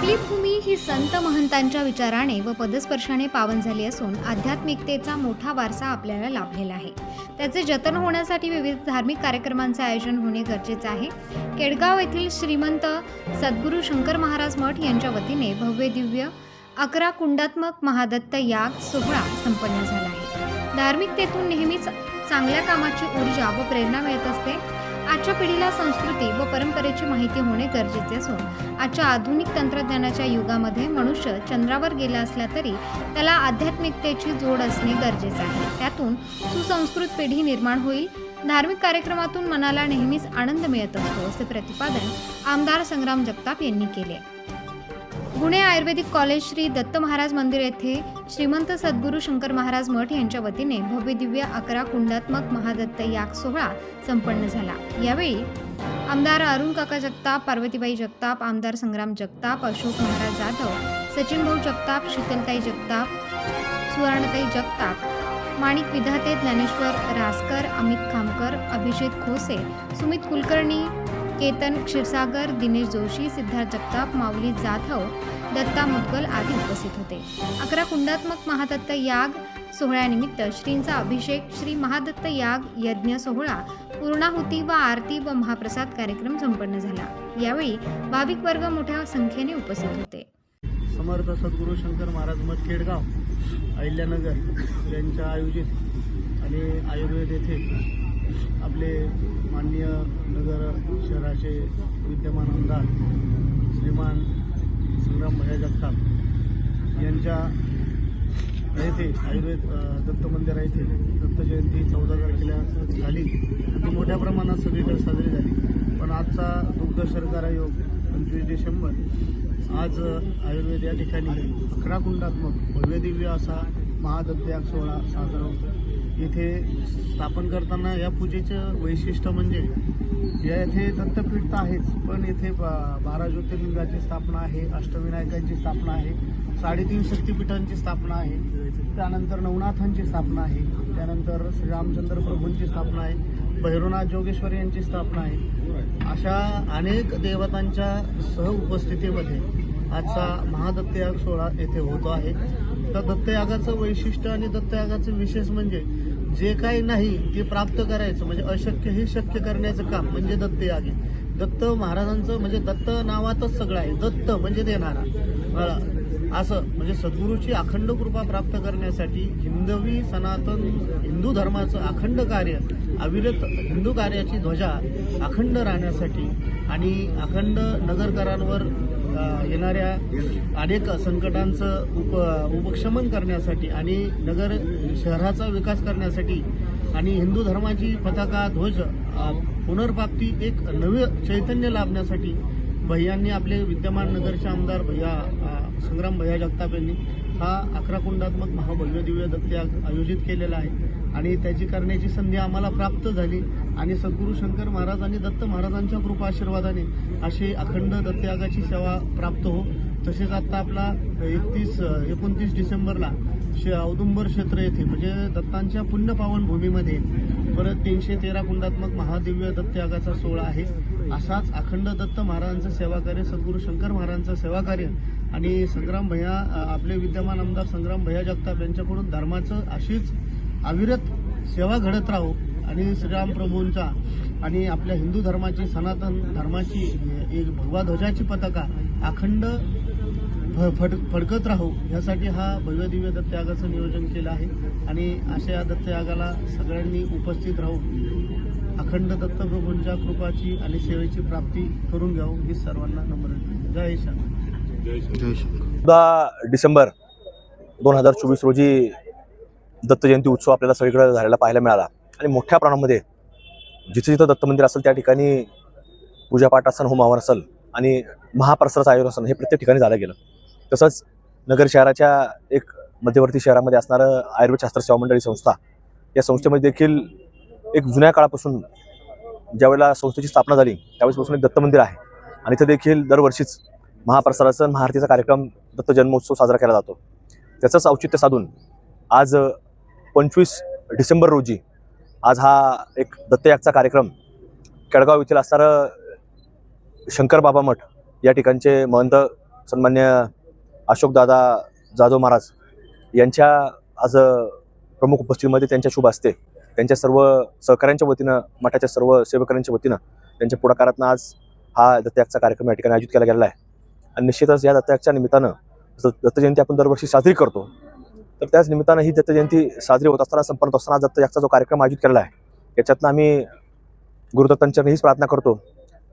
आपली भूमी ही संत महंतांच्या विचाराने व पदस्पर्शाने पावन झाली असून आध्यात्मिकतेचा मोठा वारसा आपल्याला लाभलेला आहे. त्याचे जतन होण्यासाठी विविध धार्मिक कार्यक्रमांचे आयोजन होणे गरजेचे आहे. केडगाव येथील श्रीमंत सद्गुरू शंकर महाराज मठ यांच्या वतीने भव्य दिव्य अकरा कुंडात्मक महादत्त याग सोहळा संपन्न झाला आहे. धार्मिकतेतून नेहमीच चांगल्या कामाची ऊर्जा व प्रेरणा मिळत असते. आजच्या पिढीला संस्कृती व परंपरेची माहिती होणे गरजेचे असून आजच्या आधुनिक तंत्रज्ञानाच्या युगामध्ये मनुष्य चंद्रावर गेला असला तरी त्याला आध्यात्मिकतेची जोड असणे गरजेचे आहे. त्यातून सुसंस्कृत पिढी निर्माण होईल. धार्मिक कार्यक्रमातून मनाला नेहमीच आनंद मिळत असतो असे प्रतिपादन आमदार संग्राम जगताप यांनी केले पुणे आयुर्वेदिक कॉलेज श्री दत्त महाराज मंदिर येथे श्रीमंत सद्गुरू शंकर महाराज मठ यांच्या वतीने भव्य दिव्य अकरा कुंडात्मक महादत्त याग सोहळा संपन्न झाला. यावेळी आमदार अरुण काका जगताप पार्वतीबाई जगताप आमदार संग्राम जगताप अशोक महाराज जाधव सचिन भाऊ जगताप शीतलताई जगताप सुवर्णताई जगताप माणिक विधाते ज्ञानेश्वर रासकर अमित खामकर अभिषेक खोसे सुमित कुलकर्णी केतन क्षीरसागर दिनेश जोशी सिद्धार्थ जगताप माऊली जाधव दत्ता मुदगल आदी उपस्थित होते. अकरा कुंडात्मक महादत्त याग सोहळ्यानिमित्त श्रींचा अभिषेक श्री महादत्त याग यज्ञ सोहळा पूर्णाहुती व आरती व महाप्रसाद कार्यक्रम संपन्न झाला. यावेळी भाविक वर्ग मोठ्या संख्येने उपस्थित होते. समर्थ सद्गुरू शंकर महाराज मठ अहिल्यानगर यांच्या आयोजित आणि आयुर्वेद येथे आपले माननीय नगर शहराचे विद्यमान आमदार श्रीमान संग्राम भया जगताप यांच्या येथे आयुर्वेद दत्त मंदिर येथे दत्त जयंती चौदा तारखेला झाली. ती मोठ्या प्रमाणात सगळीकडे साजरी झाली. पण आजचा दुग्ध शर्करा योग पंचवीस डिसेंबर आज आयुर्वेद या ठिकाणी अकरा कुंडात्मक भव्यदिव्य असा महादत्तयाग सोहळा साजरा होतो. इथे स्थापन करताना या पूजेचं वैशिष्ट्य म्हणजे या येथे दत्तपीठ तर आहेच पण येथे बा- बारा ज्योतिर्लिंगाची स्थापना आहे अष्टविनायकांची स्थापना आहे साडेतीन शक्तिपीठांची स्थापना आहे त्यानंतर नवनाथांची स्थापना आहे त्यानंतर श्रीरामचंद्र प्रभूंची स्थापना आहे भैरवनाथ जोगेश्वर यांची स्थापना आहे. अशा अनेक देवतांच्या सह उपस्थितीमध्ये आजचा महादत्तयाग सोहळा येथे होतो आहे. तर दत्तयागाचं वैशिष्ट्य आणि दत्तयागाचं विशेष म्हणजे जे काही नाही ते प्राप्त करायचं म्हणजे अशक्य हे शक्य करण्याचं काम म्हणजे दत्तयाग. आहे दत्त महाराजांचं म्हणजे दत्त नावातच सगळं आहे. दत्त म्हणजे देणारा. असं म्हणजे सद्गुरूची अखंड कृपा प्राप्त करण्यासाठी हिंदवी सनातन हिंदू धर्माचं अखंड कार्य अविरत हिंदू कार्याची ध्वजा अखंड राहण्यासाठी आणि अखंड नगरकरांवर येणाऱ्या अनेक संकटांचं उप उपशमन करण्यासाठी आणि नगर शहराचा विकास करण्यासाठी आणि हिंदू धर्माची पताका ध्वज पुनर्प्राप्ती एक नवे चैतन्य लाभण्यासाठी भैयांनी आपले विद्यमान नगरचे आमदार भैया संग्राम भैया जगताप यांनी हा अकरा कुंडात्मक महाभव्य दिव्य दत्तयाग आयोजित केलेला आहे. आणि त्याची करण्याची संधी आम्हाला प्राप्त झाली. आणि सद्गुरू शंकर महाराज आणि दत्त महाराजांच्या कृपा आशीर्वादाने अशी अखंड दत्तयागाची सेवा प्राप्त हो. तसेच आता आपला एकतीस एकोणतीस डिसेंबरला शे औदुंबर क्षेत्र येथे म्हणजे दत्तांच्या पुण्यपावन भूमीमध्ये परत तीनशे तेरा कुंडात्मक महादिव्य दत्तयागाचा सोहळा आहे. असाच अखंड दत्त महाराजांचं सेवाकार्य सद्गुरू शंकर महाराजांचं सेवाकार्य आणि संग्राम भैया आपले विद्यमान आमदार संग्राम भैया जगताप यांच्याकडून धर्माचं अशीच अविरत सेवा घडत राहो आणि श्रीराम प्रभूंचा आणि आपल्या हिंदू धर्माची सनातन धर्माची एक भगवा ध्वजाची पताका अखंड फड फडकत राहो. यासाठी हा भव्य दिव्य दत्तयागाचं नियोजन केलं आहे. आणि अशा या दत्तयागाला सगळ्यांनी उपस्थित राहून अखंड दत्तप्रभूंच्या कृपाची आणि सेवेची प्राप्ती करून घ्यावं ही सर्वांना नम्र विनंती. जय श्री चौदा डिसेंबर दोन हजार चोवीस रोजी दत्त जयंती उत्सव आपल्याला सगळीकडे झालेला पाहायला मिळाला. आणि मोठ्या प्रमाणामध्ये जिथे जिथं दत्त मंदिर असेल त्या ठिकाणी पूजापाठ असन होमावर असेल आणि महाप्रसाराचं आयोजन असेल हे प्रत्येक ठिकाणी झालं गेलं. तसंच नगर शहराच्या एक मध्यवर्ती शहरामध्ये असणारं आयुर्वेद शास्त्र सेवा मंडळी संस्था या संस्थेमध्ये देखील एक जुन्या काळापासून ज्यावेळेला संस्थेची स्थापना झाली त्यावेळेसपासून एक दत्त मंदिर आहे. आणि इथं देखील दरवर्षीच महाप्रसाराचं महाआरतीचा कार्यक्रम दत्त जन्मोत्सव साजरा केला जातो. त्याचंच औचित्य साधून आज पंचवीस डिसेंबर रोजी आज हा एक दत्तयागचा कार्यक्रम केळगाव येथील असणारं शंकर बाबा मठ या ठिकाणचे महंत सन्मान्य अशोकदादा जाधव महाराज यांच्या आज प्रमुख उपस्थितीमध्ये त्यांच्या शुभ असते त्यांच्या सर्व सहकाऱ्यांच्या वतीनं मठाच्या सर्व सेवकांच्या वतीनं त्यांच्या पुढाकारातनं आज हा दत्तयागचा कार्यक्रम या ठिकाणी आयोजित केला गेलेला आहे. आणि निश्चितच या दत्तयागच्या निमित्तानं जसं दत्तजयंती आपण दरवर्षी साजरी करतो. तर त्याच निमित्तानं ही दत्तजयंती साजरी होत असताना संपन्न असताना दत्त याचा जो कार्यक्रम आयोजित केलेला आहे याच्यातनं आम्ही गुरुदत्तांच्या हीच प्रार्थना करतो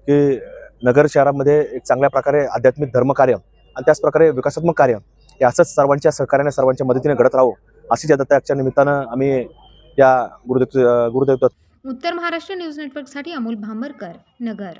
की नगर शहरामध्ये एक चांगल्या प्रकारे आध्यात्मिक धर्मकार्य आणि त्याच प्रकारे विकासात्मक कार्य हे असंच सर्वांच्या सहकार्याने सर्वांच्या मदतीने घडत राहो अशीच या दत्तयागच्या निमित्तानं आम्ही या गुरुदेव गुरुदेव उत्तर महाराष्ट्र न्यूज नेटवर्कसाठी अमोल भांबरकर नगर.